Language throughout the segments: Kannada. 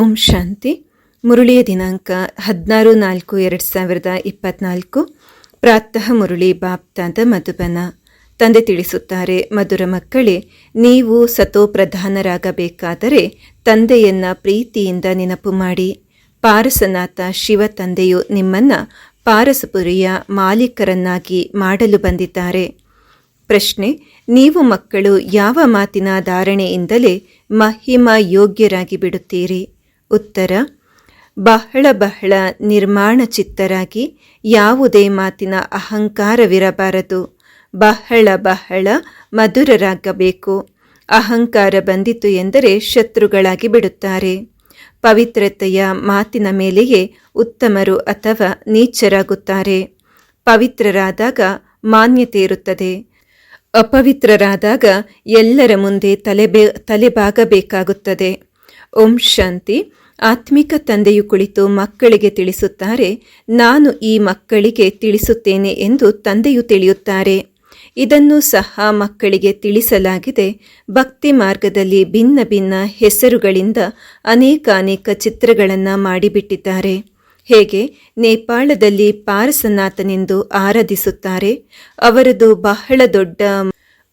ಓಂ ಶಾಂತಿ. ಮುರುಳಿಯ ದಿನಾಂಕ ಹದಿನಾರು ನಾಲ್ಕು ಎರಡು ಸಾವಿರದ ಇಪ್ಪತ್ನಾಲ್ಕು. ಪ್ರಾತಃ ಮುರುಳಿ ಬಾಪ್ತಾದ ಮಧುಬನ. ತಂದೆ ತಿಳಿಸುತ್ತಾರೆ, ಮಧುರ ಮಕ್ಕಳೇ, ನೀವು ಸತೋಪ್ರಧಾನರಾಗಬೇಕಾದರೆ ತಂದೆಯನ್ನ ಪ್ರೀತಿಯಿಂದ ನೆನಪು ಮಾಡಿ. ಪಾರಸನಾಥ ಶಿವ ತಂದೆಯು ನಿಮ್ಮನ್ನು ಪಾರಸಪುರಿಯ ಮಾಲೀಕರನ್ನಾಗಿ ಮಾಡಲು ಬಂದಿದ್ದಾರೆ. ಪ್ರಶ್ನೆ, ನೀವು ಮಕ್ಕಳು ಯಾವ ಮಾತಿನ ಧಾರಣೆಯಿಂದಲೇ ಮಹಿಮ ಯೋಗ್ಯರಾಗಿ ಬಿಡುತ್ತೀರಿ? ಉತ್ತರ, ಬಹಳ ಬಹಳ ನಿರ್ಮಾಣ ಚಿತ್ತರಾಗಿ ಯಾವುದೇ ಮಾತಿನ ಅಹಂಕಾರವಿರಬಾರದು. ಬಹಳ ಬಹಳ ಮಧುರರಾಗಬೇಕು. ಅಹಂಕಾರ ಬಂದಿತು ಎಂದರೆ ಶತ್ರುಗಳಾಗಿ ಬಿಡುತ್ತಾರೆ. ಪವಿತ್ರತೆಯ ಮಾತಿನ ಮೇಲೆಯೇ ಉತ್ತಮರು ಅಥವಾ ನೀಚರಾಗುತ್ತಾರೆ. ಪವಿತ್ರರಾದಾಗ ಮಾನ್ಯತೆ ಇರುತ್ತದೆ. ಅಪವಿತ್ರರಾದಾಗ ಎಲ್ಲರ ಮುಂದೆ ತಲೆಬೆ ತಲೆಬಾಗಬೇಕಾಗುತ್ತದೆ. ಓಂ ಶಾಂತಿ. ಆತ್ಮಿಕ ತಂದೆಯು ಕುಳಿತು ಮಕ್ಕಳಿಗೆ ತಿಳಿಸುತ್ತಾರೆ, ನಾನು ಈ ಮಕ್ಕಳಿಗೆ ತಿಳಿಸುತ್ತೇನೆ ಎಂದು ತಂದೆಯು ತಿಳಿಯುತ್ತಾರೆ. ಇದನ್ನು ಸಹ ಮಕ್ಕಳಿಗೆ ತಿಳಿಸಲಾಗಿದೆ. ಭಕ್ತಿ ಮಾರ್ಗದಲ್ಲಿ ಭಿನ್ನ ಭಿನ್ನ ಹೆಸರುಗಳಿಂದ ಅನೇಕ ಅನೇಕ ಚಿತ್ರಗಳನ್ನು ಮಾಡಿಬಿಟ್ಟಿದ್ದಾರೆ. ಹೇಗೆ? ನೇಪಾಳದಲ್ಲಿ ಪಾರಸನಾಥನೆಂದು ಆರಾಧಿಸುತ್ತಾರೆ. ಅವರದು ಬಹಳ ದೊಡ್ಡ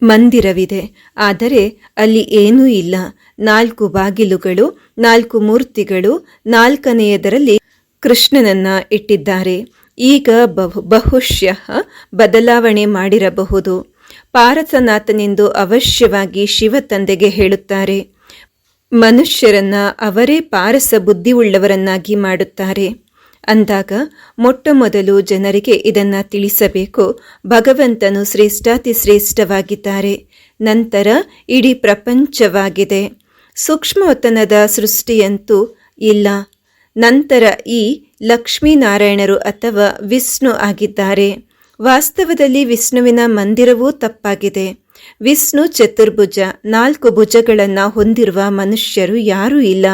ಮಂದಿರವಿದೆ. ಆದರೆ ಅಲ್ಲಿ ಏನೂ ಇಲ್ಲ. ನಾಲ್ಕು ಬಾಗಿಲುಗಳು, ನಾಲ್ಕು ಮೂರ್ತಿಗಳು, ನಾಲ್ಕನೆಯದರಲ್ಲಿ ಕೃಷ್ಣನನ್ನ ಇಟ್ಟಿದ್ದಾರೆ. ಈಗ ಬಹು, ಬಹುಶಃ ಬದಲಾವಣೆ ಮಾಡಿರಬಹುದು. ಪಾರಸನಾಥನೆಂದು ಅವಶ್ಯವಾಗಿ ಶಿವ ತಂದೆಗೆ ಹೇಳುತ್ತಾರೆ. ಮನುಷ್ಯರನ್ನ ಅವರೇ ಪಾರಸ ಬುದ್ಧಿಯುಳ್ಳವರನ್ನಾಗಿ ಮಾಡುತ್ತಾರೆ. ಅಂದಾಗ ಮೊಟ್ಟ ಮೊದಲು ಜನರಿಗೆ ಇದನ್ನ ತಿಳಿಸಬೇಕು. ಭಗವಂತನು ಶ್ರೇಷ್ಠಾತಿ ಶ್ರೇಷ್ಠವಾಗಿದ್ದಾರೆ. ನಂತರ ಇಡೀ ಪ್ರಪಂಚವಾಗಿದೆ. ಸೂಕ್ಷ್ಮವತನದ ಸೃಷ್ಟಿಯಂತೂ ಇಲ್ಲ. ನಂತರ ಈ ಲಕ್ಷ್ಮೀನಾರಾಯಣರು ಅಥವಾ ವಿಷ್ಣು ಆಗಿದ್ದಾರೆ. ವಾಸ್ತವದಲ್ಲಿ ವಿಷ್ಣುವಿನ ಮಂದಿರವೂ ತಪ್ಪಾಗಿದೆ. ವಿಷ್ಣು ಚತುರ್ಭುಜ, ನಾಲ್ಕು ಭುಜಗಳನ್ನು ಹೊಂದಿರುವ ಮನುಷ್ಯರು ಯಾರೂ ಇಲ್ಲ.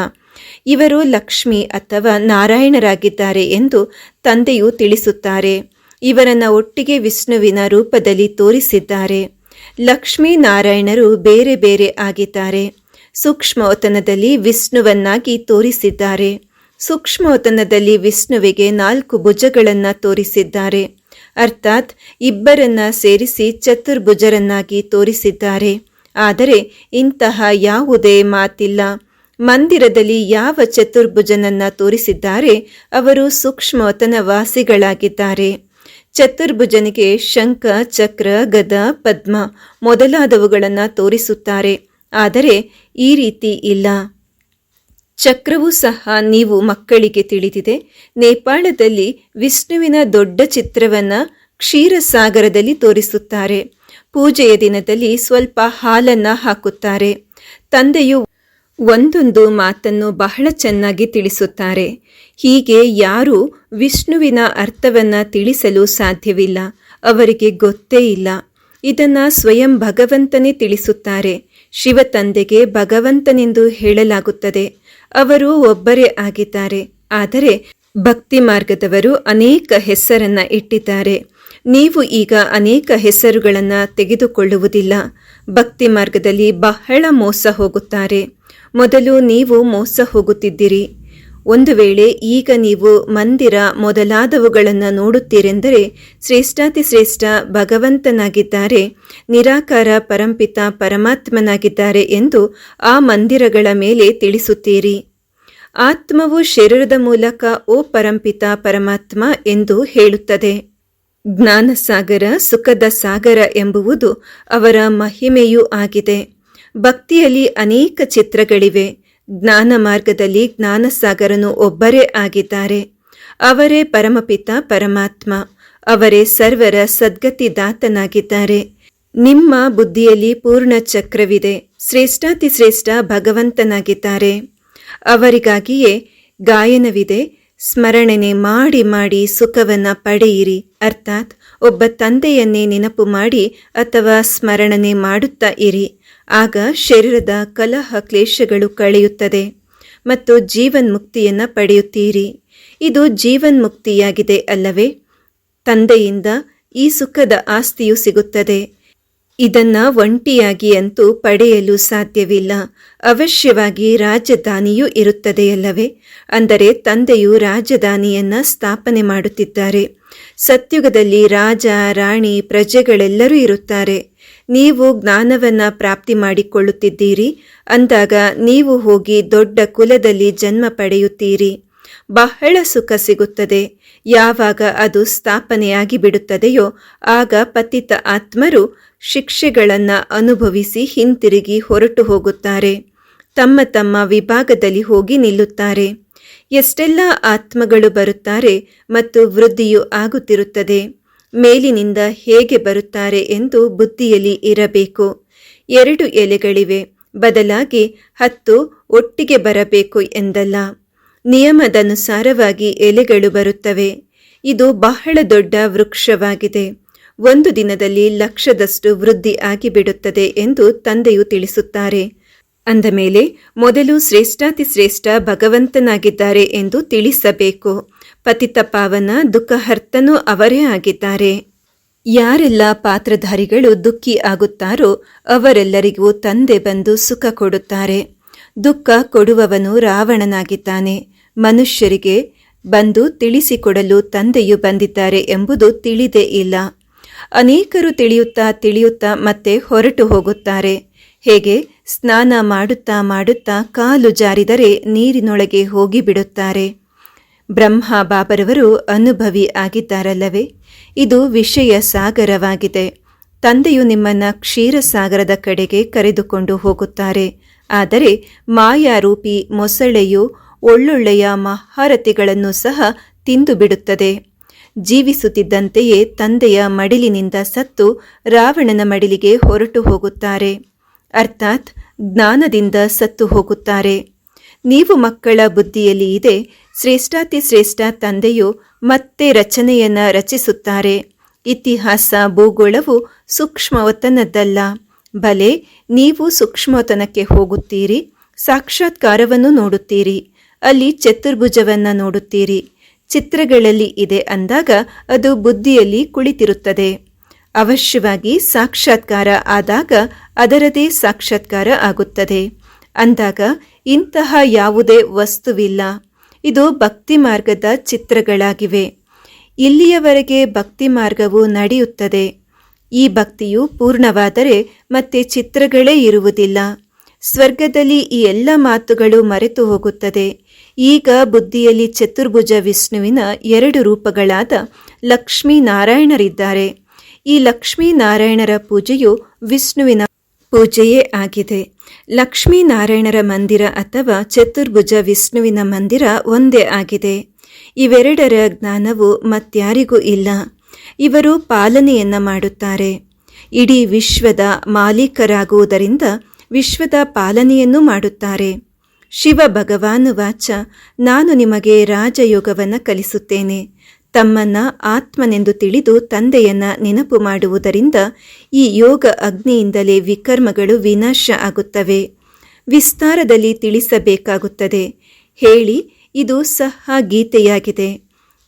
ಇವರು ಲಕ್ಷ್ಮಿ ಅಥವಾ ನಾರಾಯಣರಾಗಿದ್ದಾರೆ ಎಂದು ತಂದೆಯು ತಿಳಿಸುತ್ತಾರೆ. ಇವರನ್ನ ಒಟ್ಟಿಗೆ ವಿಷ್ಣುವಿನ ರೂಪದಲ್ಲಿ ತೋರಿಸಿದ್ದಾರೆ. ಲಕ್ಷ್ಮೀ ನಾರಾಯಣರು ಬೇರೆ ಬೇರೆ ಆಗಿದ್ದಾರೆ. ಸೂಕ್ಷ್ಮವತನದಲ್ಲಿ ವಿಷ್ಣುವನ್ನಾಗಿ ತೋರಿಸಿದ್ದಾರೆ. ಸೂಕ್ಷ್ಮವತನದಲ್ಲಿ ವಿಷ್ಣುವಿಗೆ ನಾಲ್ಕು ಭುಜಗಳನ್ನು ತೋರಿಸಿದ್ದಾರೆ. ಅರ್ಥಾತ್ ಇಬ್ಬರನ್ನ ಸೇರಿಸಿ ಚತುರ್ಭುಜರನ್ನಾಗಿ ತೋರಿಸಿದ್ದಾರೆ. ಆದರೆ ಇಂತಹ ಯಾವುದೇ ಮಾತಿಲ್ಲ. ಮಂದಿರದಲ್ಲಿ ಯಾವ ಚತುರ್ಭುಜನನ್ನ ತೋರಿಸಿದ್ದಾರೆ, ಅವರು ಸೂಕ್ಷ್ಮತನ ವಾಸಿಗಳಾಗಿದ್ದಾರೆ ಚತುರ್ಭುಜನಿಗೆ ಶಂಖ, ಚಕ್ರ, ಗದ, ಪದ್ಮ ಮೊದಲಾದವುಗಳನ್ನು ತೋರಿಸುತ್ತಾರೆ. ಆದರೆ ಈ ರೀತಿ ಇಲ್ಲ. ಚಕ್ರವೂ ಸಹ ನೀವು ಮಕ್ಕಳಿಗೆ ತಿಳಿದಿದೆ. ನೇಪಾಳದಲ್ಲಿ ವಿಷ್ಣುವಿನ ದೊಡ್ಡ ಚಿತ್ರವನ್ನ ಕ್ಷೀರಸಾಗರದಲ್ಲಿ ತೋರಿಸುತ್ತಾರೆ. ಪೂಜೆಯ ದಿನದಲ್ಲಿ ಸ್ವಲ್ಪ ಹಾಲನ್ನ ಹಾಕುತ್ತಾರೆ. ತಂದೆಯು ಒಂದೊಂದು ಮಾತನ್ನು ಬಹಳ ಚೆನ್ನಾಗಿ ತಿಳಿಸುತ್ತಾರೆ. ಹೀಗೆ ಯಾರು ವಿಷ್ಣುವಿನ ಅರ್ಥವನ್ನ ತಿಳಿಸಲು ಸಾಧ್ಯವಿಲ್ಲ. ಅವರಿಗೆ ಗೊತ್ತೇ ಇಲ್ಲ. ಇದನ್ನು ಸ್ವಯಂ ಭಗವಂತನೇ ತಿಳಿಸುತ್ತಾರೆ. ಶಿವ ತಂದೆಗೆ ಭಗವಂತನೆಂದು ಹೇಳಲಾಗುತ್ತದೆ. ಅವರು ಒಬ್ಬರೇ ಆಗಿದ್ದಾರೆ. ಆದರೆ ಭಕ್ತಿ ಮಾರ್ಗದವರು ಅನೇಕ ಹೆಸರನ್ನು ಇಟ್ಟಿದ್ದಾರೆ. ನೀವು ಈಗ ಅನೇಕ ಹೆಸರುಗಳನ್ನು ತೆಗೆದುಕೊಳ್ಳುವುದಿಲ್ಲ. ಭಕ್ತಿ ಮಾರ್ಗದಲ್ಲಿ ಬಹಳ ಮೋಸ ಹೋಗುತ್ತಾರೆ. ಮೊದಲು ನೀವು ಮೋಸ ಹೋಗುತ್ತಿದ್ದೀರಿ. ಒಂದು ವೇಳೆ ಈಗ ನೀವು ಮಂದಿರ ಮೊದಲಾದವುಗಳನ್ನು ನೋಡುತ್ತೀರೆಂದರೆ ಶ್ರೇಷ್ಠಾತಿ ಶ್ರೇಷ್ಠ ಭಗವಂತನಾಗಿದ್ದಾರೆ, ನಿರಾಕಾರ ಪರಂಪಿತ ಪರಮಾತ್ಮನಾಗಿದ್ದಾರೆ ಎಂದು ಆ ಮಂದಿರಗಳ ಮೇಲೆ ತಿಳಿಸುತ್ತೀರಿ. ಆತ್ಮವು ಶರೀರದ ಮೂಲಕ ಓ ಪರಂಪಿತ ಪರಮಾತ್ಮ ಎಂದು ಹೇಳುತ್ತದೆ. ಜ್ಞಾನಸಾಗರ, ಸುಖದ ಸಾಗರ ಎಂಬುವುದು ಅವರ ಮಹಿಮೆಯೂ ಆಗಿದೆ. ಭಕ್ತಿಯಲ್ಲಿ ಅನೇಕ ಚಿತ್ರಗಳಿವೆ. ಜ್ಞಾನ ಮಾರ್ಗದಲ್ಲಿ ಜ್ಞಾನಸಾಗರನು ಒಬ್ಬರೇ ಆಗಿದ್ದಾರೆ. ಅವರೇ ಪರಮಪಿತ, ಪರಮಾತ್ಮ. ಅವರೇ ಸರ್ವರ ಸದ್ಗತಿದಾತನಾಗಿದ್ದಾರೆ ನಿಮ್ಮ ಬುದ್ಧಿಯಲ್ಲಿ ಪೂರ್ಣ ಚಕ್ರವಿದೆ. ಶ್ರೇಷ್ಠಾತಿ ಶ್ರೇಷ್ಠ ಭಗವಂತನಾಗಿದ್ದಾರೆ. ಅವರಿಗಾಗಿಯೇ ಗಾಯನವಿದೆ. ಸ್ಮರಣೆ ಮಾಡಿ ಮಾಡಿ ಸುಖವನ್ನ ಪಡೆಯಿರಿ. ಅರ್ಥಾತ್ ಒಬ್ಬ ತಂದೆಯನ್ನೇ ನೆನಪು ಮಾಡಿ ಅಥವಾ ಸ್ಮರಣನೆ ಮಾಡುತ್ತಾ ಇರಿ. ಆಗ ಶರೀರದ ಕಲಹ ಕ್ಲೇಶಗಳು ಕಳೆಯುತ್ತದೆ ಮತ್ತು ಜೀವನ್ಮುಕ್ತಿಯನ್ನ ಪಡೆಯುತ್ತೀರಿ. ಇದು ಜೀವನ್ಮುಕ್ತಿಯಾಗಿದೆ ಅಲ್ಲವೇ? ತಂದೆಯಿಂದ ಈ ಸುಖದ ಆಸ್ತಿಯು ಸಿಗುತ್ತದೆ. ಇದನ್ನು ಒಂಟಿಯಾಗಿ ಅಂತೂ ಪಡೆಯಲು ಸಾಧ್ಯವಿಲ್ಲ. ಅವಶ್ಯವಾಗಿ ರಾಜಧಾನಿಯೂ ಇರುತ್ತದೆಯಲ್ಲವೇ ಅಂದರೆ ತಂದೆಯು ರಾಜಧಾನಿಯನ್ನು ಸ್ಥಾಪನೆ ಮಾಡುತ್ತಿದ್ದಾರೆ. ಸತ್ಯುಗದಲ್ಲಿ ರಾಜ, ರಾಣಿ ಪ್ರಜೆಗಳೆಲ್ಲರೂ ಇರುತ್ತಾರೆ. ನೀವು ಜ್ಞಾನವನ್ನ ಪ್ರಾಪ್ತಿ ಮಾಡಿಕೊಳ್ಳುತ್ತಿದ್ದೀರಿ. ಅಂದಾಗ ನೀವು ಹೋಗಿ ದೊಡ್ಡ ಕುಲದಲ್ಲಿ ಜನ್ಮ ಪಡೆಯುತ್ತೀರಿ. ಬಹಳ ಸುಖ ಸಿಗುತ್ತದೆ. ಯಾವಾಗ ಅದು ಸ್ಥಾಪನೆಯಾಗಿ ಬಿಡುತ್ತದೆಯೋ ಆಗ ಪತಿತ ಆತ್ಮರು ಶಿಕ್ಷೆಗಳನ್ನು ಅನುಭವಿಸಿ ಹಿಂತಿರುಗಿ ಹೊರಟು ಹೋಗುತ್ತಾರೆ. ತಮ್ಮ ತಮ್ಮ ವಿಭಾಗದಲ್ಲಿ ಹೋಗಿ ನಿಲ್ಲುತ್ತಾರೆ. ಎಷ್ಟೆಲ್ಲ ಆತ್ಮಗಳು ಬರುತ್ತಾರೆ ಮತ್ತು ವೃದ್ಧಿಯು ಆಗುತ್ತಿರುತ್ತದೆ. ಮೇಲಿನಿಂದ ಹೇಗೆ ಬರುತ್ತಾರೆ ಎಂದು ಬುದ್ಧಿಯಲ್ಲಿ ಇರಬೇಕು. ಎರಡು ಎಲೆಗಳಿವೆ. ಬದಲಾಗಿ ಹತ್ತು ಒಟ್ಟಿಗೆ ಬರಬೇಕು ಎಂದಲ್ಲ. ನಿಯಮದನುಸಾರವಾಗಿ ಎಲೆಗಳು ಬರುತ್ತವೆ. ಇದು ಬಹಳ ದೊಡ್ಡ ವೃಕ್ಷವಾಗಿದೆ. ಒಂದು ದಿನದಲ್ಲಿ ಲಕ್ಷದಷ್ಟು ವೃದ್ಧಿ ಆಗಿಬಿಡುತ್ತದೆ ಎಂದು ತಂದೆಯು ತಿಳಿಸುತ್ತಾರೆ. ಅಂದಮೇಲೆ, ಮೊದಲು ಶ್ರೇಷ್ಠಾತಿ ಶ್ರೇಷ್ಠ ಭಗವಂತನಾಗಿದ್ದಾರೆ ಎಂದು ತಿಳಿಸಬೇಕು. ಪತಿತ ಪಾವನ ದುಃಖಹರ್ತನೂ ಅವರೇ ಆಗಿದ್ದಾರೆ. ಯಾರೆಲ್ಲ ಪಾತ್ರಧಾರಿಗಳು ದುಃಖಿ ಆಗುತ್ತಾರೋ ಅವರೆಲ್ಲರಿಗೂ ತಂದೆ ಬಂದು ಸುಖ ಕೊಡುತ್ತಾರೆ. ದುಃಖ ಕೊಡುವವನು ರಾವಣನಾಗಿದ್ದಾನೆ. ಮನುಷ್ಯರಿಗೆ ಬಂದು ತಿಳಿಸಿಕೊಡಲು ತಂದೆಯು ಬಂದಿದ್ದಾರೆ ಎಂಬುದು ತಿಳಿದೇ ಇಲ್ಲ. ಅನೇಕರು ತಿಳಿಯುತ್ತಾ ತಿಳಿಯುತ್ತಾ ಮತ್ತೆ ಹೊರಟು ಹೋಗುತ್ತಾರೆ. ಹೇಗೆ? ಸ್ನಾನ ಮಾಡುತ್ತಾ ಮಾಡುತ್ತಾ ಕಾಲು ಜಾರಿದರೆ ನೀರಿನೊಳಗೆ ಹೋಗಿ ಬಿಡುತ್ತಾರೆ ಬ್ರಹ್ಮ ಬಾಬರವರು ಅನುಭವಿ ಆಗಿದ್ದಾರಲ್ಲವೇ? ಇದು ವಿಷಯ ಸಾಗರವಾಗಿದೆ. ತಂದೆಯು ನಿಮ್ಮನ್ನ ಕ್ಷೀರಸಾಗರದ ಕಡೆಗೆ ಕರೆದುಕೊಂಡು ಹೋಗುತ್ತಾರೆ. ಆದರೆ ಮಾಯಾರೂಪಿ ಮೊಸಳೆಯು ಒಳ್ಳೊಳ್ಳೆಯ ಮಹಾರಥಿಗಳನ್ನು ಸಹ ತಿಂದು ಬಿಡುತ್ತದೆ ಜೀವಿಸುತ್ತಿದ್ದಂತೆಯೇ ತಂದೆಯ ಮಡಿಲಿನಿಂದ ಸತ್ತು ರಾವಣನ ಮಡಿಲಿಗೆ ಹೊರಟು ಹೋಗುತ್ತಾರೆ. ಅರ್ಥಾತ್ ಜ್ಞಾನದಿಂದ ಸತ್ತು ಹೋಗುತ್ತಾರೆ. ನೀವು ಮಕ್ಕಳ ಬುದ್ಧಿಯಲ್ಲಿ ಇದೆ. ಶ್ರೇಷ್ಠಾತಿ ಶ್ರೇಷ್ಠ ತಂದೆಯು ಮತ್ತೆ ರಚನೆಯನ್ನ ರಚಿಸುತ್ತಾರೆ. ಇತಿಹಾಸ, ಭೂಗೋಳವು ಸೂಕ್ಷ್ಮವತನದ್ದಲ್ಲ. ಬಲೆ, ನೀವು ಸೂಕ್ಷ್ಮತನಕ್ಕೆ ಹೋಗುತ್ತೀರಿ. ಸಾಕ್ಷಾತ್ಕಾರವನ್ನು ನೋಡುತ್ತೀರಿ. ಅಲ್ಲಿ ಚತುರ್ಭುಜವನ್ನು ನೋಡುತ್ತೀರಿ. ಚಿತ್ರಗಳಲ್ಲಿ ಇದೆ ಅಂದಾಗ ಅದು ಬುದ್ಧಿಯಲ್ಲಿ ಕುಳಿತಿರುತ್ತದೆ. ಅವಶ್ಯವಾಗಿ ಸಾಕ್ಷಾತ್ಕಾರ ಆದಾಗ ಅದರದೇ ಸಾಕ್ಷಾತ್ಕಾರ ಆಗುತ್ತದೆ. ಅಂದಾಗ ಇಂತಹ ಯಾವುದೇ ವಸ್ತುವಿಲ್ಲ. ಇದು ಭಕ್ತಿ ಮಾರ್ಗದ ಚಿತ್ರಗಳಾಗಿವೆ. ಇಲ್ಲಿಯವರೆಗೆ ಭಕ್ತಿ ಮಾರ್ಗವು ನಡೆಯುತ್ತದೆ. ಈ ಭಕ್ತಿಯು ಪೂರ್ಣವಾದರೆ ಮತ್ತೆ ಚಿತ್ರಗಳೇ ಇರುವುದಿಲ್ಲ. ಸ್ವರ್ಗದಲ್ಲಿ ಈ ಎಲ್ಲ ಮಾತುಗಳು ಮರೆತು ಹೋಗುತ್ತದೆ. ಈಗ ಬುದ್ಧಿಯಲ್ಲಿ ಚತುರ್ಭುಜ ವಿಷ್ಣುವಿನ ಎರಡು ರೂಪಗಳಾದ ಲಕ್ಷ್ಮೀನಾರಾಯಣರಿದ್ದಾರೆ. ಈ ಲಕ್ಷ್ಮೀನಾರಾಯಣರ ಪೂಜೆಯು ವಿಷ್ಣುವಿನ ಪೂಜೆಯೇ ಆಗಿದೆ. ಲಕ್ಷ್ಮೀನಾರಾಯಣರ ಮಂದಿರ ಅಥವಾ ಚತುರ್ಭುಜ ವಿಷ್ಣುವಿನ ಮಂದಿರ ಒಂದೇ ಆಗಿದೆ. ಇವೆರಡರ ಜ್ಞಾನವು ಮತ್ಯಾರಿಗೂ ಇಲ್ಲ. ಇವರು ಪಾಲನೆಯನ್ನು ಮಾಡುತ್ತಾರೆ. ಇಡೀ ವಿಶ್ವದ ಮಾಲೀಕರಾಗುವುದರಿಂದ ವಿಶ್ವದ ಪಾಲನೆಯನ್ನು ಮಾಡುತ್ತಾರೆ. ಶಿವ ಭಗವಾನು ವಾಚ, ನಾನು ನಿಮಗೆ ರಾಜಯೋಗವನ್ನು ಕಲಿಸುತ್ತೇನೆ. ತಮ್ಮನ್ನ ಆತ್ಮನೆಂದು ತಿಳಿದು ತಂದೆಯನ್ನ ನೆನಪು ಮಾಡುವುದರಿಂದ ಈ ಯೋಗ ಅಗ್ನಿಯಿಂದಲೇ ವಿಕರ್ಮಗಳು ವಿನಾಶ ಆಗುತ್ತವೆ. ವಿಸ್ತಾರದಲ್ಲಿ ತಿಳಿಸಬೇಕಾಗುತ್ತದೆ. ಹೇಳಿ, ಇದು ಸಹ ಗೀತೆಯಾಗಿದೆ.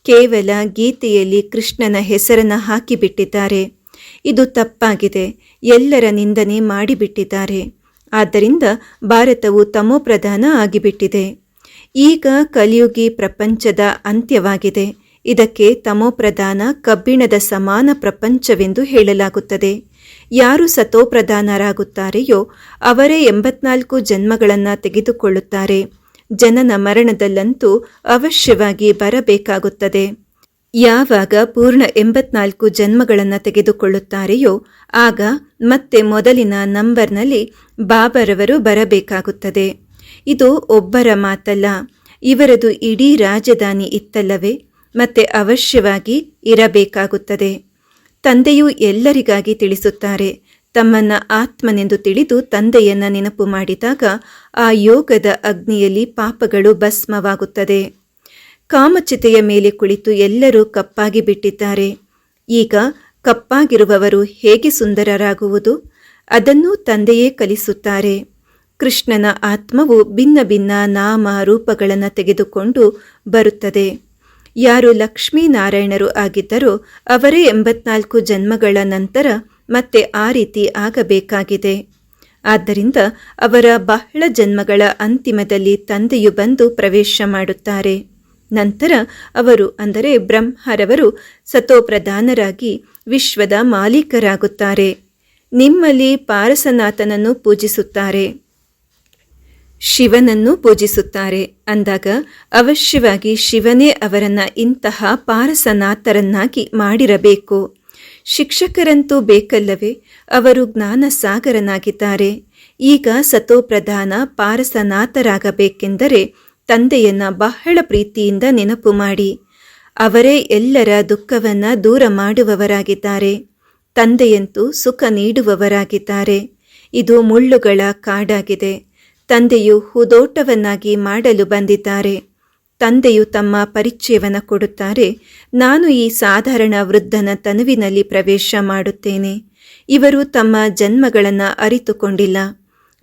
ಕೇವಲ ಗೀತೆಯಲ್ಲಿ ಕೃಷ್ಣನ ಹೆಸರನ್ನು ಹಾಕಿಬಿಟ್ಟಿದ್ದಾರೆ. ಇದು ತಪ್ಪಾಗಿದೆ. ಎಲ್ಲರ ನಿಂದನೆ ಮಾಡಿಬಿಟ್ಟಿದ್ದಾರೆ. ಆದ್ದರಿಂದ ಭಾರತವು ತಮೋಪ್ರಧಾನ ಆಗಿಬಿಟ್ಟಿದೆ. ಈಗ ಕಲಿಯುಗಿ ಪ್ರಪಂಚದ ಅಂತ್ಯವಾಗಿದೆ. ಇದಕ್ಕೆ ತಮೋಪ್ರಧಾನ ಕಬ್ಬಿಣದ ಸಮಾನ ಪ್ರಪಂಚವೆಂದು ಹೇಳಲಾಗುತ್ತದೆ. ಯಾರು ಸತೋಪ್ರಧಾನರಾಗುತ್ತಾರೆಯೋ ಅವರೇ ಎಂಬತ್ನಾಲ್ಕು ಜನ್ಮಗಳನ್ನು ತೆಗೆದುಕೊಳ್ಳುತ್ತಾರೆ. ಜನನ ಮರಣದಲ್ಲಂತೂ ಅವಶ್ಯವಾಗಿ ಬರಬೇಕಾಗುತ್ತದೆ. ಯಾವಾಗ ಪೂರ್ಣ ಎಂಬತ್ನಾಲ್ಕು ಜನ್ಮಗಳನ್ನು ತೆಗೆದುಕೊಳ್ಳುತ್ತಾರೆಯೋ ಆಗ ಮತ್ತೆ ಮೊದಲಿನ ನಂಬರ್ನಲ್ಲಿ ಬಾಬರವರು ಬರಬೇಕಾಗುತ್ತದೆ. ಇದು ಒಬ್ಬರ ಮಾತಲ್ಲ, ಇವರದು ಇಡೀ ರಾಜಧಾನಿ ಇತ್ತಲ್ಲವೇ? ಮತ್ತೆ ಅವಶ್ಯವಾಗಿ ಇರಬೇಕಾಗುತ್ತದೆ. ತಂದೆಯು ಎಲ್ಲರಿಗಾಗಿ ತಿಳಿಸುತ್ತಾರೆ. ತಮ್ಮನ್ನ ಆತ್ಮನೆಂದು ತಿಳಿದು ತಂದೆಯನ್ನ ನೆನಪು ಮಾಡಿದಾಗ ಆ ಯೋಗದ ಅಗ್ನಿಯಲ್ಲಿ ಪಾಪಗಳು ಭಸ್ಮವಾಗುತ್ತದೆ. ಕಾಮಚಿತೆಯ ಮೇಲೆ ಕುಳಿತು ಎಲ್ಲರೂ ಕಪ್ಪಾಗಿ ಬಿಟ್ಟಿದ್ದಾರೆ. ಈಗ ಕಪ್ಪಾಗಿರುವವರು ಹೇಗೆ ಸುಂದರರಾಗುವುದು? ಅದನ್ನು ತಂದೆಯೇ ಕಲಿಸುತ್ತಾರೆ. ಕೃಷ್ಣನ ಆತ್ಮವು ಭಿನ್ನ ಭಿನ್ನ ನಾಮ ರೂಪಗಳನ್ನು ತೆಗೆದುಕೊಂಡು ಬರುತ್ತದೆ. ಯಾರು ಲಕ್ಷ್ಮೀನಾರಾಯಣರು ಆಗಿದ್ದರೋ ಅವರೇ ಎಂಬತ್ನಾಲ್ಕು ಜನ್ಮಗಳ ನಂತರ ಮತ್ತೆ ಆ ರೀತಿ ಆಗಬೇಕಾಗಿದೆ. ಆದ್ದರಿಂದ ಅವರ ಬಹಳ ಜನ್ಮಗಳ ಅಂತಿಮದಲ್ಲಿ ತಂದೆಯು ಬಂದು ಪ್ರವೇಶ ಮಾಡುತ್ತಾರೆ. ನಂತರ ಅವರು ಅಂದರೆ ಬ್ರಹ್ಮರವರು ಸತೋಪ್ರಧಾನರಾಗಿ ವಿಶ್ವದ ಮಾಲೀಕರಾಗುತ್ತಾರೆ. ನಿಮ್ಮಲ್ಲಿ ಪಾರಸನಾಥನನ್ನು ಪೂಜಿಸುತ್ತಾರೆ. ಶಿವನನ್ನು ಪೂಜಿಸುತ್ತಾರೆ. ಅಂದಾಗ ಅವಶ್ಯವಾಗಿ ಶಿವನೇ ಅವರನ್ನು ಇಂತಹ ಪಾರಸನಾಥರನ್ನಾಗಿ ಮಾಡಿರಬೇಕು. ಶಿಕ್ಷಕರಂತೂ ಬೇಕಲ್ಲವೇ, ಅವರು ಜ್ಞಾನ ಸಾಗರನಾಗಿದ್ದಾರೆ ಈಗ ಸತೋಪ್ರಧಾನ ಪಾರಸನಾಥರಾಗಬೇಕೆಂದರೆ ತಂದೆಯನ್ನ ಬಹಳ ಪ್ರೀತಿಯಿಂದ ನೆನಪು ಮಾಡಿ. ಅವರೇ ಎಲ್ಲರ ದುಃಖವನ್ನ ದೂರ ಮಾಡುವವರಾಗಿದ್ದಾರೆ. ತಂದೆಯಂತೂ ಸುಖ ನೀಡುವವರಾಗಿದ್ದಾರೆ. ಇದು ಮುಳ್ಳುಗಳ ಕಾಡಾಗಿದೆ. ತಂದೆಯು ಹುದೋಟವನ್ನಾಗಿ ಮಾಡಲು ಬಂದಿದ್ದಾರೆ. ತಂದೆಯು ತಮ್ಮ ಪರಿಚಯವನ್ನು ಕೊಡುತ್ತಾರೆ. ನಾನು ಈ ಸಾಧಾರಣ ವೃದ್ಧನ ತನುವಿನಲ್ಲಿ ಪ್ರವೇಶ ಮಾಡುತ್ತೇನೆ. ಇವರು ತಮ್ಮ ಜನ್ಮಗಳನ್ನು ಅರಿತುಕೊಂಡಿಲ್ಲ.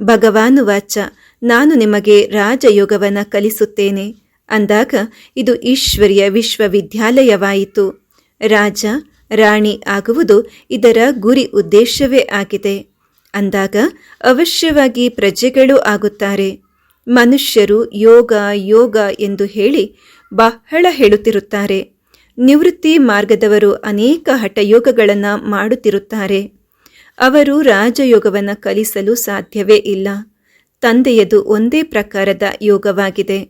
ಭಗವಾನು ವಾಚ, ನಾನು ನಿಮಗೆ ರಾಜಯೋಗವನ್ನು ಕಲಿಸುತ್ತೇನೆ. ಅಂದಾಗ ಇದು ಈಶ್ವರಿಯ ವಿಶ್ವವಿದ್ಯಾಲಯವಾಯಿತು. ರಾಜ, ರಾಣಿ ಆಗುವುದು ಇದರ ಗುರಿ ಉದ್ದೇಶವೇ ಆಗಿದೆ. ಅಂದಾಗ ಅವಶ್ಯವಾಗಿ ಪ್ರಜೆಗಳು ಆಗುತ್ತಾರೆ. ಮನುಷ್ಯರು ಯೋಗ ಯೋಗ ಎಂದು ಹೇಳಿ ಬಹಳ ಹೇಳುತ್ತಿರುತ್ತಾರೆ. ನಿವೃತ್ತಿ ಮಾರ್ಗದವರು ಅನೇಕ ಹಠಯೋಗಗಳನ್ನು ಮಾಡುತ್ತಿರುತ್ತಾರೆ. ಅವರು ರಾಜಯೋಗವನ್ನು ಕಲಿಸಲು ಸಾಧ್ಯವೇ ಇಲ್ಲ. ತಂದೆಯದು ಒಂದೇ ಪ್ರಕಾರದ ಯೋಗವಾಗಿದೆ.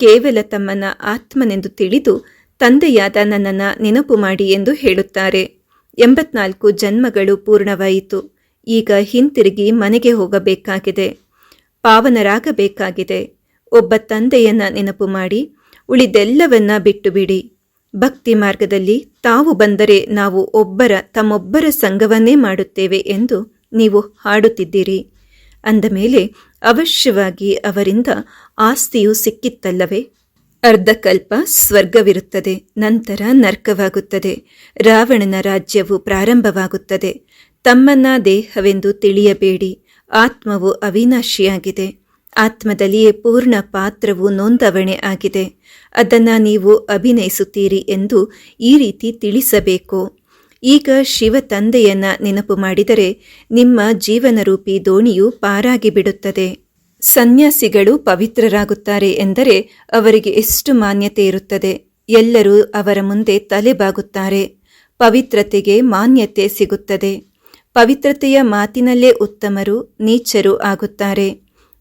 ಕೇವಲ ತಮ್ಮನ ಆತ್ಮನೆಂದು ತಿಳಿದು ತಂದೆಯಾದ ನನ್ನನ್ನು ನೆನಪು ಮಾಡಿ ಎಂದು ಹೇಳುತ್ತಾರೆ. ಎಂಬತ್ನಾಲ್ಕು ಜನ್ಮಗಳು ಪೂರ್ಣವಾಯಿತು. ಈಗ ಹಿಂತಿರುಗಿ ಮನೆಗೆ ಹೋಗಬೇಕಾಗಿದೆ. ಪಾವನರಾಗಬೇಕಾಗಿದೆ. ಒಬ್ಬ ತಂದೆಯನ್ನ ನೆನಪು ಮಾಡಿ, ಉಳಿದೆಲ್ಲವನ್ನ ಬಿಟ್ಟು ಬಿಡಿ ಭಕ್ತಿ ಮಾರ್ಗದಲ್ಲಿ ತಾವು ಬಂದರೆ ನಾವು ಒಬ್ಬರ, ತಮ್ಮೊಬ್ಬರ ಸಂಘವನ್ನೇ ಮಾಡುತ್ತೇವೆ ಎಂದು ನೀವು ಹಾಡುತ್ತಿದ್ದೀರಿ. ಅಂದ ಮೇಲೆ ಅವಶ್ಯವಾಗಿ ಅವರಿಂದ ಆಸ್ತಿಯು ಸಿಕ್ಕಿತ್ತಲ್ಲವೇ? ಅರ್ಧಕಲ್ಪ ಸ್ವರ್ಗವಿರುತ್ತದೆ, ನಂತರ ನರ್ಕವಾಗುತ್ತದೆ. ರಾವಣನ ರಾಜ್ಯವು ಪ್ರಾರಂಭವಾಗುತ್ತದೆ. ತಮ್ಮನ್ನ ದೇಹವೆಂದು ತಿಳಿಯಬೇಡಿ. ಆತ್ಮವು ಅವಿನಾಶಿಯಾಗಿದೆ. ಆತ್ಮದಲ್ಲಿಯೇ ಪೂರ್ಣ ಪಾತ್ರವು ನೋಂದವಣೆ ಆಗಿದೆ. ಅದನ್ನು ನೀವು ಅಭಿನಯಿಸುತ್ತೀರಿ ಎಂದು ಈ ರೀತಿ ತಿಳಿಸಬೇಕು. ಈಗ ಶಿವ ತಂದೆಯನ್ನ ನೆನಪು ಮಾಡಿದರೆ ನಿಮ್ಮ ಜೀವನರೂಪಿ ದೋಣಿಯು ಪಾರಾಗಿ ಬಿಡುತ್ತದೆ ಸನ್ಯಾಸಿಗಳು ಪವಿತ್ರರಾಗುತ್ತಾರೆ ಎಂದರೆ ಅವರಿಗೆ ಎಷ್ಟು ಮಾನ್ಯತೆ ಇರುತ್ತದೆ? ಎಲ್ಲರೂ ಅವರ ಮುಂದೆ ತಲೆಬಾಗುತ್ತಾರೆ. ಪವಿತ್ರತೆಗೆ ಮಾನ್ಯತೆ ಸಿಗುತ್ತದೆ. ಪವಿತ್ರತೆಯ ಮಾತಿನಲ್ಲೇ ಉತ್ತಮರು, ನೀಚರು ಆಗುತ್ತಾರೆ.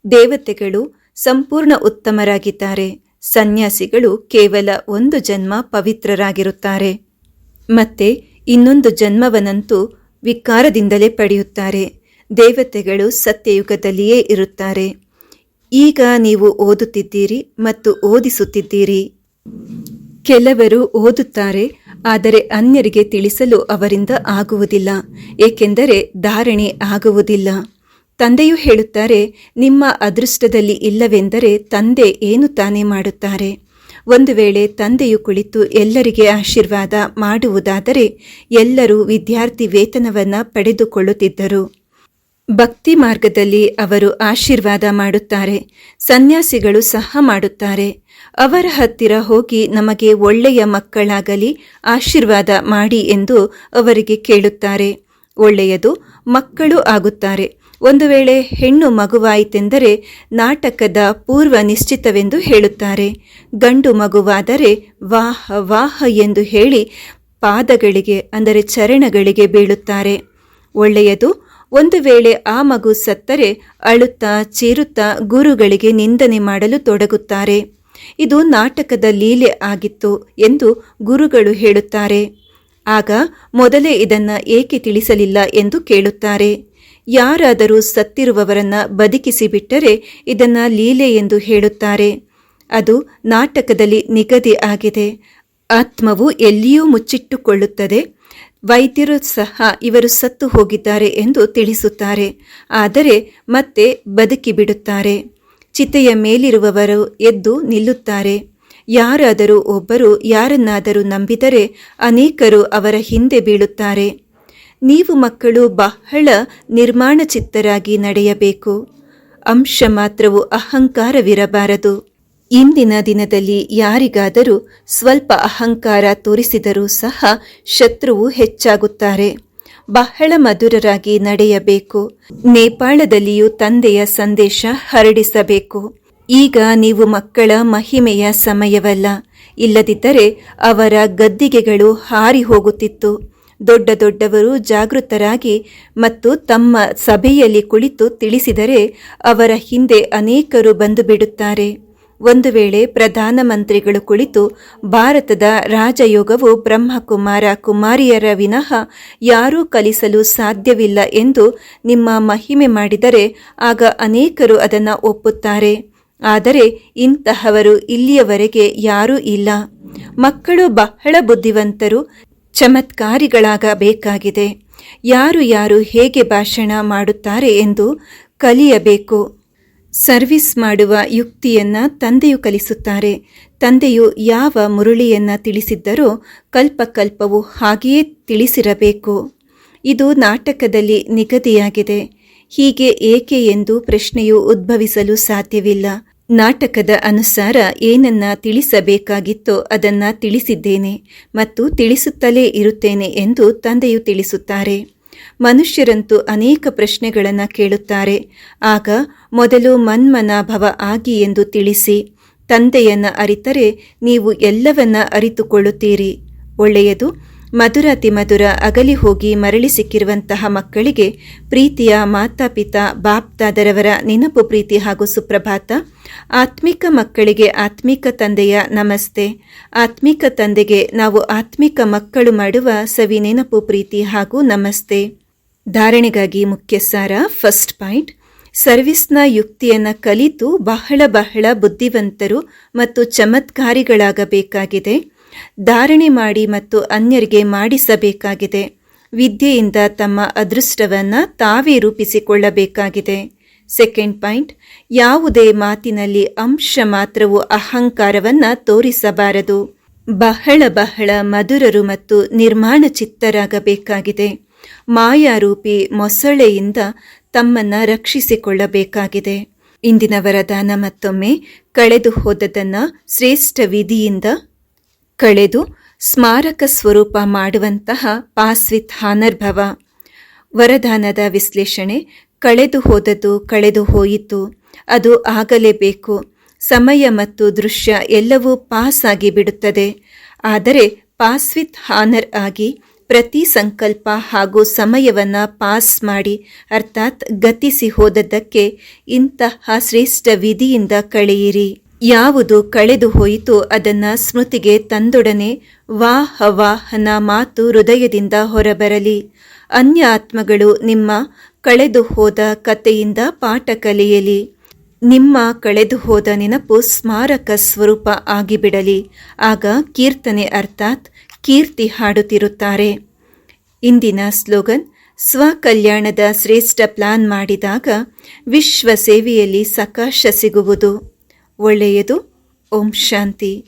ದೇವತೆಗಳು ಸಂಪೂರ್ಣ ಉತ್ತಮರಾಗಿದ್ದಾರೆ. ಸನ್ಯಾಸಿಗಳು ಕೇವಲ ಒಂದು ಜನ್ಮ ಪವಿತ್ರರಾಗಿರುತ್ತಾರೆ. ಮತ್ತೆ ಇನ್ನೊಂದು ಜನ್ಮವನಂತೂ ವಿಕಾರದಿಂದಲೇ ಪಡೆಯುತ್ತಾರೆ. ದೇವತೆಗಳು ಸತ್ಯಯುಗದಲ್ಲಿಯೇ ಇರುತ್ತಾರೆ. ಈಗ ನೀವು ಓದುತ್ತಿದ್ದೀರಿ ಮತ್ತು ಓದಿಸುತ್ತಿದ್ದೀರಿ. ಕೆಲವರು ಓದುತ್ತಾರೆ ಆದರೆ ಅನ್ಯರಿಗೆ ತಿಳಿಸಲು ಅವರಿಂದ ಆಗುವುದಿಲ್ಲ, ಏಕೆಂದರೆ ಧಾರಣೆ ಆಗುವುದಿಲ್ಲ. ತಂದೆಯು ಹೇಳುತ್ತಾರೆ, ನಿಮ್ಮ ಅದೃಷ್ಟದಲ್ಲಿ ಇಲ್ಲವೆಂದರೆ ತಂದೆ ಏನು ತಾನೇ ಮಾಡುತ್ತಾರೆ? ಒಂದು ವೇಳೆ ತಂದೆಯು ಕುಳಿತು ಎಲ್ಲರಿಗೆ ಆಶೀರ್ವಾದ ಮಾಡುವುದಾದರೆ ಎಲ್ಲರೂ ವಿದ್ಯಾರ್ಥಿ ವೇತನವನ್ನು ಪಡೆದುಕೊಳ್ಳುತ್ತಿದ್ದರು. ಭಕ್ತಿ ಮಾರ್ಗದಲ್ಲಿ ಅವರು ಆಶೀರ್ವಾದ ಮಾಡುತ್ತಾರೆ, ಸನ್ಯಾಸಿಗಳು ಸಹ ಮಾಡುತ್ತಾರೆ. ಅವರ ಹತ್ತಿರ ಹೋಗಿ ನಮಗೆ ಒಳ್ಳೆಯ ಮಕ್ಕಳಾಗಲಿ ಆಶೀರ್ವಾದ ಮಾಡಿ ಎಂದು ಅವರಿಗೆ ಕೇಳುತ್ತಾರೆ. ಒಳ್ಳೆಯದು, ಮಕ್ಕಳು ಆಗುತ್ತಾರೆ. ಒಂದು ವೇಳೆ ಹೆಣ್ಣು ಮಗುವಾಯಿತೆಂದರೆ ನಾಟಕದ ಪೂರ್ವ ನಿಶ್ಚಿತವೆಂದು ಹೇಳುತ್ತಾರೆ. ಗಂಡು ಮಗುವಾದರೆ ವಾಹ ವಾಹ ಎಂದು ಹೇಳಿ ಪಾದಗಳಿಗೆ, ಅಂದರೆ ಚರಣಗಳಿಗೆ ಬೀಳುತ್ತಾರೆ. ಒಳ್ಳೆಯದು, ಒಂದು ವೇಳೆ ಆ ಮಗು ಸತ್ತರೆ ಅಳುತ್ತಾ, ಚೀರುತ್ತಾ ಗುರುಗಳಿಗೆ ನಿಂದನೆ ಮಾಡಲು ತೊಡಗುತ್ತಾರೆ. ಇದು ನಾಟಕದ ಲೀಲೆ ಆಗಿತ್ತು ಎಂದು ಗುರುಗಳು ಹೇಳುತ್ತಾರೆ. ಆಗ ಮೊದಲೇ ಇದನ್ನ ಏಕೆ ತಿಳಿಸಲಿಲ್ಲ ಎಂದು ಕೇಳುತ್ತಾರೆ. ಯಾರಾದರೂ ಸತ್ತಿರುವವರನ್ನ ಬದುಕಿಸಿಬಿಟ್ಟರೆ ಇದನ್ನ ಲೀಲೆ ಎಂದು ಹೇಳುತ್ತಾರೆ. ಅದು ನಾಟಕದಲ್ಲಿ ನಿಗದಿ ಆಗಿದೆ. ಆತ್ಮವು ಎಲ್ಲಿಯೂ ಮುಚ್ಚಿಟ್ಟುಕೊಳ್ಳುತ್ತದೆ. ವೈದ್ಯರು ಸಹ ಇವರು ಸತ್ತು ಹೋಗಿದ್ದಾರೆ ಎಂದು ತಿಳಿಸುತ್ತಾರೆ. ಆದರೆ ಮತ್ತೆ ಬದುಕಿ ಬಿಡುತ್ತಾರೆ ಚಿತೆಯ ಮೇಲಿರುವವರು ಎದ್ದು ನಿಲ್ಲುತ್ತಾರೆ. ಯಾರಾದರೂ ಒಬ್ಬರು ಯಾರನ್ನಾದರೂ ನಂಬಿದರೆ ಅನೇಕರು ಅವರ ಹಿಂದೆ ಬೀಳುತ್ತಾರೆ. ನೀವು ಮಕ್ಕಳು ಬಹಳ ನಿರ್ಮಾಣ ಚಿತ್ತರಾಗಿ ನಡೆಯಬೇಕು. ಅಂಶ ಮಾತ್ರವು ಅಹಂಕಾರವಿರಬಾರದು. ಇಂದಿನ ದಿನದಲ್ಲಿ ಯಾರಿಗಾದರೂ ಸ್ವಲ್ಪ ಅಹಂಕಾರ ತೋರಿಸಿದರೂ ಸಹ ಶತ್ರುವು ಹೆಚ್ಚಾಗುತ್ತಾರೆ. ಬಹಳ ಮಧುರರಾಗಿ ನಡೆಯಬೇಕು. ನೇಪಾಳದಲ್ಲಿಯೂ ತಂದೆಯ ಸಂದೇಶ ಹರಡಿಸಬೇಕು. ಈಗ ನೀವು ಮಕ್ಕಳ ಮಹಿಮೆಯ ಸಮಯವಲ್ಲ. ಇಲ್ಲದಿದ್ದರೆ ಅವರ ಗದ್ದಿಗೆಗಳು ಹಾರಿ ಹೋಗುತ್ತಿತ್ತು. ದೊಡ್ಡ ದೊಡ್ಡವರು ಜಾಗೃತರಾಗಿ ಮತ್ತು ತಮ್ಮ ಸಭೆಯಲ್ಲಿ ಕುಳಿತು ತಿಳಿಸಿದರೆ ಅವರ ಹಿಂದೆ ಅನೇಕರು ಬಂದು ಬಿಡುತ್ತಾರೆ. ಒಂದು ವೇಳೆ ಪ್ರಧಾನಮಂತ್ರಿಗಳು ಕುಳಿತು, ಭಾರತದ ರಾಜಯೋಗವು ಬ್ರಹ್ಮಕುಮಾರ ಕುಮಾರಿಯರ ವಿನಃ ಯಾರೂ ಕಲಿಸಲು ಸಾಧ್ಯವಿಲ್ಲ ಎಂದು ನಿಮ್ಮ ಮಹಿಮೆ ಮಾಡಿದರೆ ಆಗ ಅನೇಕರು ಅದನ್ನು ಒಪ್ಪುತ್ತಾರೆ. ಆದರೆ ಇಂತಹವರು ಇಲ್ಲಿಯವರೆಗೆ ಯಾರೂ ಇಲ್ಲ. ಮಕ್ಕಳು ಬಹಳ ಬುದ್ಧಿವಂತರು, ಚಮತ್ಕಾರಿಗಳಾಗಬೇಕಾಗಿದೆ. ಯಾರು ಯಾರು ಹೇಗೆ ಭಾಷಣ ಮಾಡುತ್ತಾರೆ ಎಂದು ಕಲಿಯಬೇಕು. ಸರ್ವಿಸ್ ಮಾಡುವ ಯುಕ್ತಿಯನ್ನ ತಂದೆಯು ಕಲಿಸುತ್ತಾರೆ. ತಂದೆಯು ಯಾವ ಮುರುಳಿಯನ್ನ ತಿಳಿಸಿದ್ದರೋ ಕಲ್ಪಕಲ್ಪವು ಹಾಗೆಯೇ ತಿಳಿಸಿರಬೇಕು. ಇದು ನಾಟಕದಲ್ಲಿ ನಿಗದಿಯಾಗಿದೆ. ಹೀಗೆ ಏಕೆ ಎಂದು ಪ್ರಶ್ನೆಯು ಉದ್ಭವಿಸಲು ಸಾಧ್ಯವಿಲ್ಲ. ನಾಟಕದ ಅನುಸಾರ ಏನನ್ನ ತಿಳಿಸಬೇಕಾಗಿತ್ತೋ ಅದನ್ನ ತಿಳಿಸಿದ್ದೇನೆ ಮತ್ತು ತಿಳಿಸುತ್ತಲೇ ಇರುತ್ತೇನೆ ಎಂದು ತಂದೆಯು ತಿಳಿಸುತ್ತಾರೆ. ಮನುಷ್ಯರಂತೂ ಅನೇಕ ಪ್ರಶ್ನೆಗಳನ್ನು ಕೇಳುತ್ತಾರೆ. ಆಗ ಮೊದಲು ಮನ್ಮನಾಭವ ಆಗಿ ಎಂದು ತಿಳಿಸಿ, ತಂದೆಯನ್ನ ಅರಿತರೆ ನೀವು ಎಲ್ಲವನ್ನ ಅರಿತುಕೊಳ್ಳುತ್ತೀರಿ. ಒಳ್ಳೆಯದು, ಮಧುರಾತಿ ಮಧುರ ಅಗಲಿ ಹೋಗಿ ಮರಳಿ ಸಿಕ್ಕಿರುವಂತಹ ಮಕ್ಕಳಿಗೆ ಪ್ರೀತಿಯ ಮಾತಾಪಿತಾ ಬಾಪ್ದಾದರವರ ನೆನಪು ಪ್ರೀತಿ ಹಾಗೂ ಸುಪ್ರಭಾತ, ಆತ್ಮಿಕ ಮಕ್ಕಳಿಗೆ ಆತ್ಮಿಕ ತಂದೆಯ ನಮಸ್ತೆ, ಆತ್ಮಿಕ ತಂದೆಗೆ ನಾವು ಆತ್ಮಿಕ ಮಕ್ಕಳು ಮಾಡುವ ಸವಿ ನೆನಪು ಪ್ರೀತಿ ಹಾಗೂ ನಮಸ್ತೆ. ಧಾರಣೆಗಾಗಿ ಮುಖ್ಯ ಸಾರ ಫಸ್ಟ್ ಪಾಯಿಂಟ್, ಸರ್ವಿಸ್ನ ಯುಕ್ತಿಯನ್ನು ಕಲಿತು ಬಹಳ ಬಹಳ ಬುದ್ಧಿವಂತರು ಮತ್ತು ಚಮತ್ಕಾರಿಗಳಾಗಬೇಕಾಗಿದೆ. ಧಾರಣೆ ಮಾಡಿ ಮತ್ತು ಅನ್ಯರಿಗೆ ಮಾಡಿಸಬೇಕಾಗಿದೆ. ವಿದ್ಯೆಯಿಂದ ತಮ್ಮ ಅದೃಷ್ಟವನ್ನು ತಾವೇ ರೂಪಿಸಿಕೊಳ್ಳಬೇಕಾಗಿದೆ. ಸೆಕೆಂಡ್ ಪಾಯಿಂಟ್, ಯಾವುದೇ ಮಾತಿನಲ್ಲಿ ಅಂಶ ಮಾತ್ರವು ಅಹಂಕಾರವನ್ನು ತೋರಿಸಬಾರದು. ಬಹಳ ಬಹಳ ಮಧುರರು ಮತ್ತು ನಿರ್ಮಾಣ ಚಿತ್ತರಾಗಬೇಕಾಗಿದೆ. ಮಾಯಾರೂಪಿ ಮೊಸಳೆಯಿಂದ ತಮ್ಮನ್ನ ರಕ್ಷಿಸಿಕೊಳ್ಳಬೇಕಾಗಿದೆ. ಇಂದಿನ ವರದಾನ ಮತ್ತೊಮ್ಮೆ ಕಳೆದು ಹೋದದನ್ನು ಶ್ರೇಷ್ಠ ವಿಧಿಯಿಂದ ಕಳೆದು ಸ್ಮಾರಕ ಸ್ವರೂಪ ಮಾಡುವಂತಹ ಪಾಸ್ವಿತ್ ಹಾನರ್ಭವ ವರದಾನದ ವಿಶ್ಲೇಷಣೆ ಕಳೆದು ಹೋದದ್ದು ಕಳೆದು ಹೋಯಿತು. ಅದು ಆಗಲೇಬೇಕು. ಸಮಯ ಮತ್ತು ದೃಶ್ಯ ಎಲ್ಲವೂ ಪಾಸ್ ಆಗಿ ಬಿಡುತ್ತದೆ ಆದರೆ ಪಾಸ್ವಿತ್ ಹಾನರ್ ಆಗಿ ಪ್ರತಿ ಸಂಕಲ್ಪ ಹಾಗೂ ಸಮಯವನ್ನು ಪಾಸ್ ಮಾಡಿ, ಅರ್ಥಾತ್ ಗತಿಸಿ ಹೋದದ್ದಕ್ಕೆ ಇಂತಹ ಶ್ರೇಷ್ಠ ವಿಧಿಯಿಂದ ಕಳೆಯಿರಿ. ಯಾವುದು ಕಳೆದು ಹೋಯಿತು ಅದನ್ನ ಸ್ಮೃತಿಗೆ ತಂದೊಡನೆ ವಾಹ ವಾಹನ ಮಾತು ಹೃದಯದಿಂದ ಹೊರಬರಲಿ. ಅನ್ಯ ಆತ್ಮಗಳು ನಿಮ್ಮ ಕಳೆದು ಹೋದ ಕಥೆಯಿಂದ ಪಾಠ ಕಲಿಯಲಿ. ನಿಮ್ಮ ಕಳೆದು ಹೋದ ನೆನಪು ಸ್ಮಾರಕ ಸ್ವರೂಪ ಆಗಿಬಿಡಲಿ. ಆಗ ಕೀರ್ತನೆ ಅರ್ಥಾತ್ ಕೀರ್ತಿ ಹಾಡುತ್ತಿರುತ್ತಾರೆ. ಇಂದಿನ ಸ್ಲೋಗನ್, ಸ್ವಕಲ್ಯಾಣದ ಶ್ರೇಷ್ಠ ಪ್ಲಾನ್ ಮಾಡಿದಾಗ ವಿಶ್ವ ಸೇವೆಯಲ್ಲಿ ಸಕಾಶ ಸಿಗುವುದು. ಒಳ್ಳೆಯದು, ಓಂ ಶಾಂತಿ.